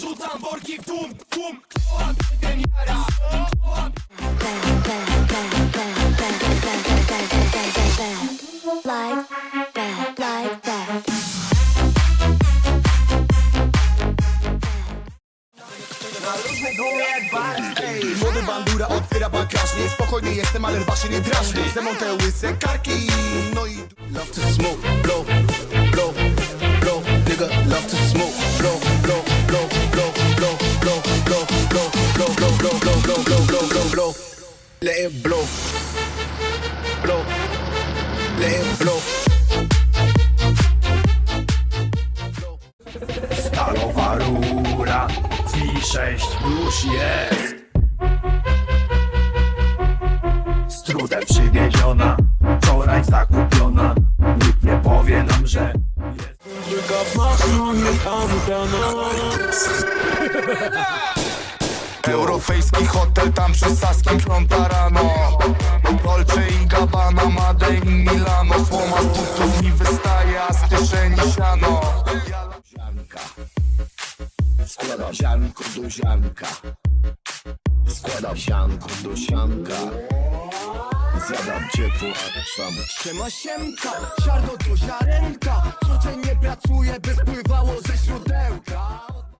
Rzucam worki w tłum, tłum Kto jara? Like that, like that. Młody bandura otwiera bagażnik Spokojnie jestem, ale rwa się nie drażni Ze te łyse karki Let it blow Blow Let it blow Stalowa rura V6 już jest. Z trudem przywieziona Wczoraj zakupiona. Nikt nie powie nam, że Europejski hotel tam przy Saskim piąta rano Dolce i Gabbana, Made in Milano. Słoma z butów mi wystaje, a z kieszeni siano. Ziarnka. Składam ziarnko do ziarnka. Składam ziarnko do sianka Zjadam ciepło, sam. Siema siemka, ziarno do ziarenka. Codziennie pracuję, by spływało ze źródełka